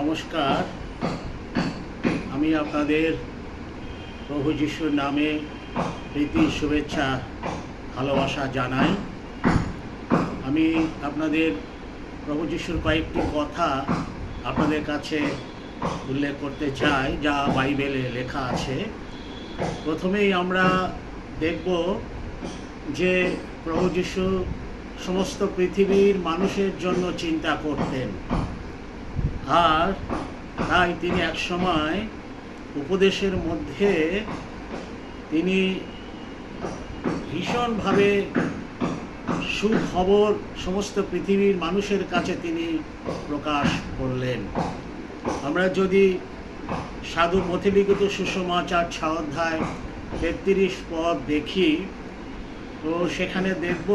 নমস্কার। আমি আপনাদের প্রভু যিশুর নামে প্রীতি, শুভেচ্ছা, ভালোবাসা জানাই। আমি আপনাদের প্রভু যিশুর কয়েকটি কথা আপনাদের কাছে উল্লেখ করতে চাই, যা বাইবেলে লেখা আছে। প্রথমেই আমরা দেখব যে প্রভু যিশু সমস্ত পৃথিবীর মানুষের জন্য চিন্তা করতেন। আর তাই তিনি একসময় উপদেশের মধ্যে তিনি ভীষণভাবে সুখবর সমস্ত পৃথিবীর মানুষের কাছে তিনি প্রকাশ করলেন। আমরা যদি সাধু মথিলিখিত সুষমাচার ছ অধ্যায় তেত্রিশ পদ দেখি, তো সেখানে দেখব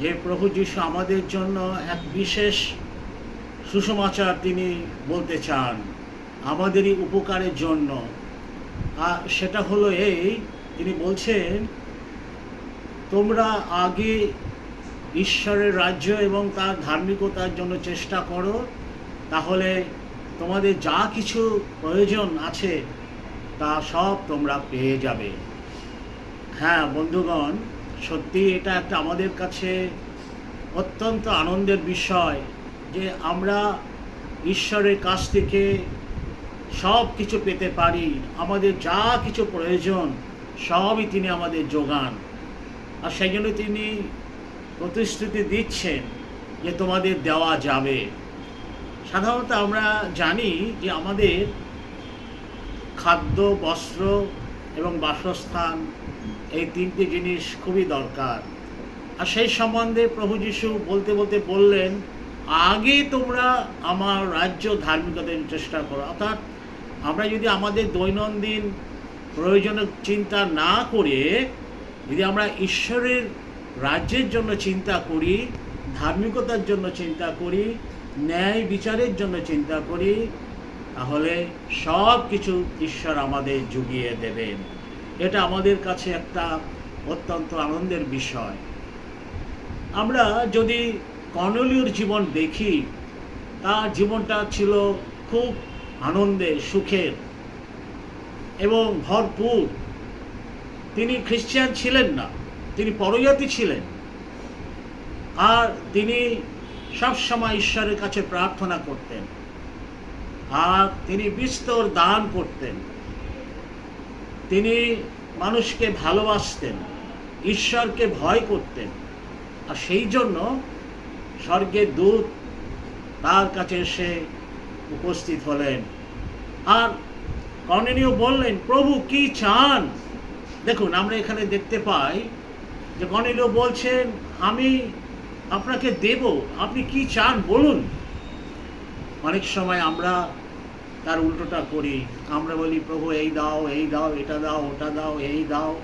যে প্রভু যিশু আমাদের জন্য এক বিশেষ সুসমাচার তিনি বলতে চান, আমাদেরই উপকারের জন্য। আর সেটা হলো এই, তিনি বলছেন, তোমরা আগে ঈশ্বরের রাজ্য এবং তার ধার্মিকতার জন্য চেষ্টা করো, তাহলে তোমাদের যা কিছু প্রয়োজন আছে, তা সব তোমরা পেয়ে যাবে। হ্যাঁ বন্ধুগণ সত্যি এটা একটা আমাদের কাছে অত্যন্ত আনন্দের বিষয়। যে আমরা ঈশ্বরের কাছ থেকে সব কিছু পেতে পারি, আমাদের যা কিছু প্রয়োজন, সবই তিনি আমাদের যোগান। আর সেই জন্য তিনি প্রতিশ্রুতি দিচ্ছেন যে তোমাদের দেওয়া যাবে। সাধারণত আমরা জানি যে আমাদের খাদ্য, বস্ত্র এবং বাসস্থান এই তিনটি জিনিস খুবই দরকার। আর সেই সম্বন্ধে প্রভু যিশু বলতে বলতে বললেন আগে তোমরা আমার রাজ্য ধার্মিকতার চেষ্টা করো। অর্থাৎ আমরা যদি আমাদের দৈনন্দিন প্রয়োজনীয় চিন্তা না করে, যদি আমরা ঈশ্বরের রাজ্যের জন্য চিন্তা করি, ধার্মিকতার জন্য চিন্তা করি, ন্যায় বিচারের জন্য চিন্তা করি, তাহলে সব কিছু ঈশ্বর আমাদের জুগিয়ে দেবেন। এটা আমাদের কাছে একটা অত্যন্ত আনন্দের বিষয়। আমরা যদি কর্নেলীয়র জীবন দেখি, তার জীবনটা ছিল খুব আনন্দের সুখের এবং ভরপুর। তিনি খ্রিস্টান ছিলেন না, তিনি পরজাতি ছিলেন। আর তিনি সবসময় ঈশ্বরের কাছে প্রার্থনা করতেন। আর তিনি বিস্তর দান করতেন। তিনি মানুষকে ভালোবাসতেন, ঈশ্বরকে ভয় করতেন। আর সেই জন্য স্বর্গের দূত তার কাছে এসে উপস্থিত হলেন। আর কর্নেলীয় বললেন, প্রভু, কি চান? দেখুন, আমরা এখানে দেখতে পাই যে কর্নেলীয় বলছেন, আমি আপনাকে দেব, আপনি কি চান বলুন? অনেক সময় আমরা তার উল্টোটা করি। আমরা বলি, প্রভু, এই দাও এই দাও, এটা দাও, ওটা দাও, এই দাও।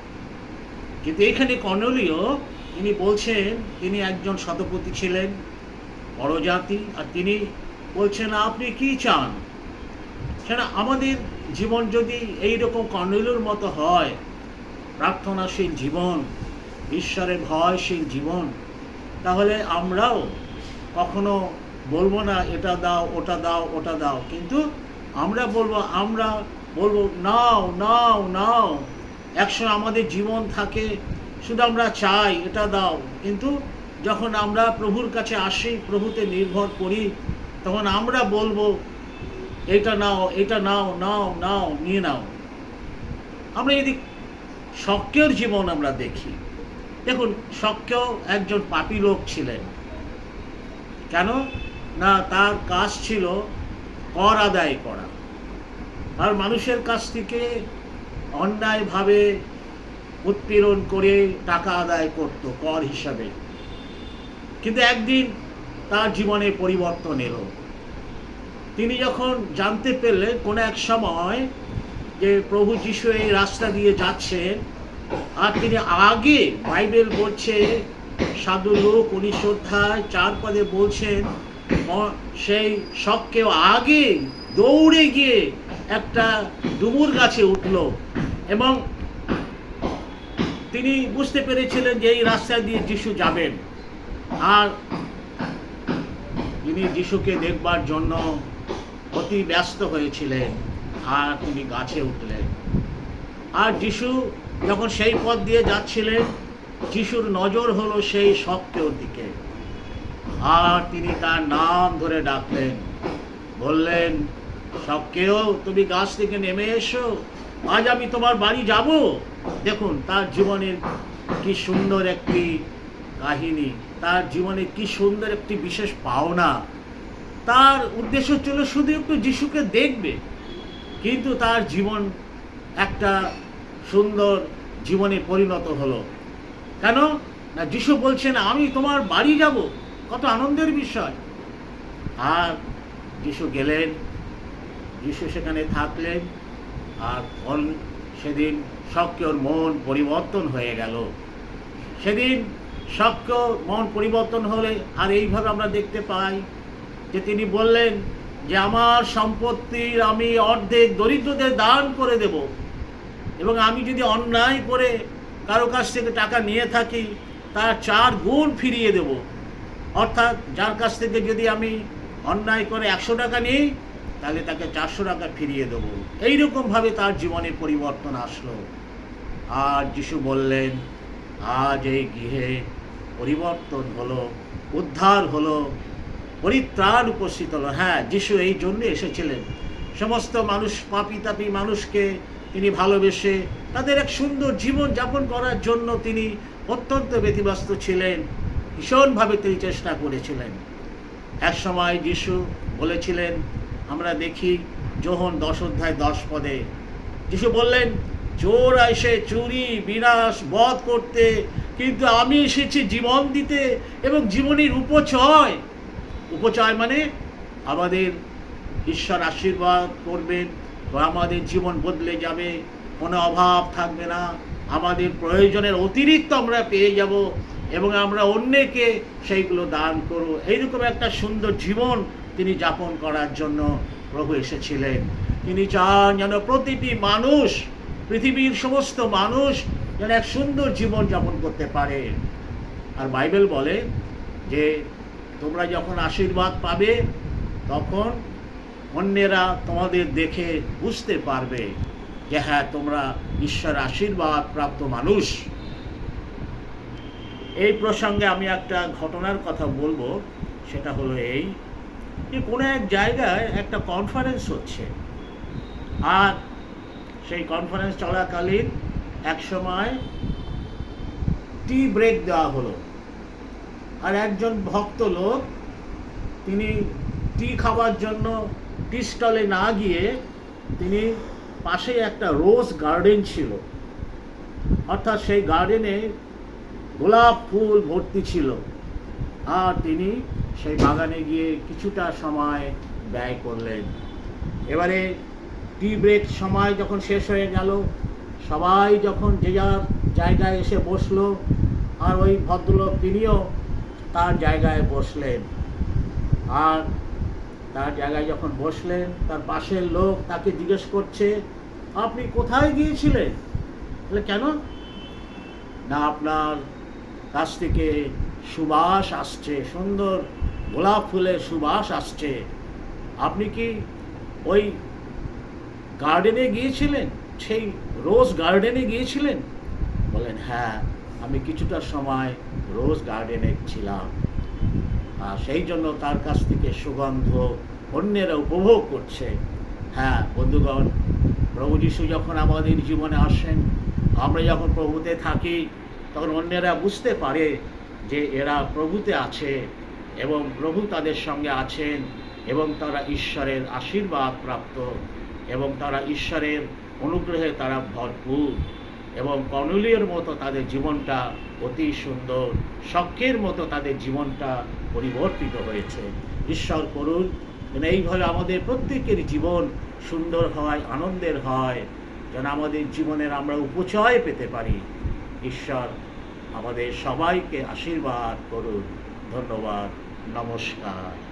কিন্তু এখানে কর্নেলীয় তিনি বলছেন, তিনি একজন শতপতি ছিলেন, বড় জাতি, আর তিনি বলছেন, আপনি কি চান? সেটা আমাদের জীবন যদি এই রকম কর্নেলুর মতো হয়, প্রার্থনাশীল জীবন, ঈশ্বরের ভয়শীল জীবন, তাহলে আমরাও কখনো বলব না, এটা দাও, ওটা দাও ওটা দাও। কিন্তু আমরা বলব আমরা বলব, নাও নাও নাও। একসময় আমাদের জীবন থাকে শুধু আমরা চাই, এটা দাও। কিন্তু যখন আমরা প্রভুর কাছে আসি, প্রভুতে নির্ভর করি, তখন আমরা বলব, এটা নাও এটা নাও নাও নাও, নিয়ে নাও। আমরা যদি শক্যের জীবন আমরা দেখি, দেখুন শক্য একজন পাপী লোক ছিলেন। কেন? না, তার কাজ ছিল কর আদায় করা। আর মানুষের কাছ থেকে অন্যায়ভাবে উৎপীড়ন করে টাকা আদায় করত, কর হিসাবে। কিন্তু একদিন তার জীবনে পরিবর্তন এলো। তিনি যখন জানতে পেলেন কোনো এক সময় যে প্রভু যিশু এই রাস্তা দিয়ে যাচ্ছেন, আর তিনি আগে বাইবেল বলছে, সাধু লোক উনিশ অধ্যায় চার পদে বলছেন সেই শখকেও আগে দৌড়ে গিয়ে একটা ডুমুর গাছে উঠল এবং তিনি বুঝতে পেরেছিলেন যে এই রাস্তা দিয়ে যিশু যাবেন। আর তিনি যিশুকে দেখবার জন্য অতি ব্যস্ত হয়েছিলেন, আর তিনি গাছে উঠলেন। আর যিশু যখন সেই পথ দিয়ে যাচ্ছিলেন, যিশুর নজর হলো সেই শক্তের দিকে। আর তিনি তার নাম ধরে ডাকলেন, বললেন সবকেও তুমি গাছ থেকে নেমে এসো। আজ আমি তোমার বাড়ি যাব। দেখুন, তার জীবনের কি সুন্দর একটি কাহিনী, তার জীবনে কি সুন্দর একটি বিশেষ পাওনা। তার উদ্দেশ্য ছিল শুধু একটু যিশুকে দেখবে, কিন্তু তার জীবন একটা সুন্দর জীবনে পরিণত হলো। কেন? না, যিশু বলছেন, আমি তোমার বাড়ি যাব। কত আনন্দের বিষয়। আর যিশু গেলেন, যিশু সেখানে থাকলেন আর অন- সেদিন সক্রিয়র মন পরিবর্তন হয়ে গেল। সেদিন সক্য মন পরিবর্তন হলে আর এইভাবে আমরা দেখতে পাই যে তিনি বললেন যে, আমার সম্পত্তির আমি অর্ধেক দরিদ্রদের দান করে দেব এবং আমি যদি অন্যায় করে কারও কাছ থেকে টাকা নিয়ে থাকি, তার চার গুণ ফিরিয়ে দেব। অর্থাৎ যার কাছ থেকে যদি আমি অন্যায় করে একশো টাকা নিই তাহলে তাকে চারশো টাকা ফিরিয়ে দেবো। এইরকমভাবে তার জীবনে পরিবর্তন আসলো। আর যিশু বললেন, আজ এই গৃহে পরিবর্তন হলো, উদ্ধার হলো, পরিত্রাণ উপস্থিত হলো। হ্যাঁ যিশু এই জন্য এসেছিলেন। সমস্ত মানুষ পাপি তাপি মানুষকে তিনি ভালোবেসে তাদের এক সুন্দর জীবন যাপন করার জন্য তিনি অত্যন্ত ব্যতিব্যস্ত ছিলেন। ভীষণভাবে তিনি চেষ্টা করেছিলেন। এক সময় যিশু বলেছিলেন আমরা দেখি যোহন দশ অধ্যায় দশ পদে। যিশু বললেন, চোর এসে চুরি, বিনাশ, বধ করতে, কিন্তু আমি এসেছি জীবন দিতে এবং জীবনের উপচয়। উপচয় মানে আমাদের ঈশ্বর আশীর্বাদ করবেন আমাদের জীবন বদলে যাবে, কোনো অভাব থাকবে না। আমাদের প্রয়োজনের অতিরিক্ত আমরা পেয়ে যাব এবং আমরা অন্যকে সেইগুলো দান করব। এইরকম একটা সুন্দর জীবন তিনি যাপন করার জন্য প্রভু এসেছিলেন। তিনি চান যেন প্রতিটি মানুষ, পৃথিবীর সমস্ত মানুষ যেন এক সুন্দর জীবন যাপন করতে পারে। আর বাইবেল বলে যে, তোমরা যখন আশীর্বাদ পাবে, তখন অন্যেরা তোমাদের দেখে বুঝতে পারবে যে হ্যাঁ তোমরা ঈশ্বর আশীর্বাদ প্রাপ্ত মানুষ। এই প্রসঙ্গে আমি একটা ঘটনার কথা বলব, সেটা হলো এই যে কোনো এক জায়গায় একটা কনফারেন্স হচ্ছে। আর সেই কনফারেন্স চলাকালীন এক সময় টি ব্রেক দেওয়া হলো। আর একজন ভক্ত লোক, তিনি টি খাবার জন্য টি স্টলে না গিয়ে তিনি পাশেই একটা রোজ গার্ডেন ছিল। অর্থাৎ সেই গার্ডেনে গোলাপ ফুল ভর্তি ছিল। আর তিনি সেই বাগানে গিয়ে কিছুটা সময় ব্যয় করলেন। এবারে টি ব্রেক সময় যখন শেষ হয়ে গেল, সবাই যখন যে যার জায়গায় এসে বসল, আর ওই ভদ্রলোক তিনিও তার জায়গায় বসলেন। আর তার জায়গায় যখন বসলেন, তার পাশের লোক তাকে জিজ্ঞেস করছে, আপনি কোথায় গিয়েছিলেন? তাহলে কেন? না, আপনার কাছ থেকে সুবাস আসছে, সুন্দর গোলাপ ফুলের সুবাস আসছে। আপনি কি ওই গার্ডেনে গিয়েছিলেন? সেই রোজ গার্ডেনে গিয়েছিলেন? বলেন হ্যাঁ আমি কিছুটা সময় রোজ গার্ডেনে ছিলাম। আর সেই জন্য তার কাছ থেকে সুগন্ধ অন্যেরা উপভোগ করছে। হ্যাঁ বন্ধুগণ, প্রভু যিশু যখন আমাদের জীবনে আসেন, আমরা যখন প্রভুতে থাকি, তখন অন্যেরা বুঝতে পারে যে এরা প্রভুতে আছে। এবং প্রভু তাদের সঙ্গে আছেন এবং তারা ঈশ্বরের আশীর্বাদ প্রাপ্ত এবং তারা ঈশ্বরের অনুগ্রহে তারা ভরপুর এবং কর্নেলিয়র মতো তাদের জীবনটা অতি সুন্দর, শখের মতো তাদের জীবনটা পরিবর্তিত হয়েছে। ঈশ্বর করুন এইভাবে আমাদের প্রত্যেকের জীবন সুন্দর হয়, আনন্দের হয়, যেন আমাদের জীবনের আমরা উপচয় পেতে পারি। ঈশ্বর আমাদের সবাইকে আশীর্বাদ করুন। ধন্যবাদ। নমস্কার।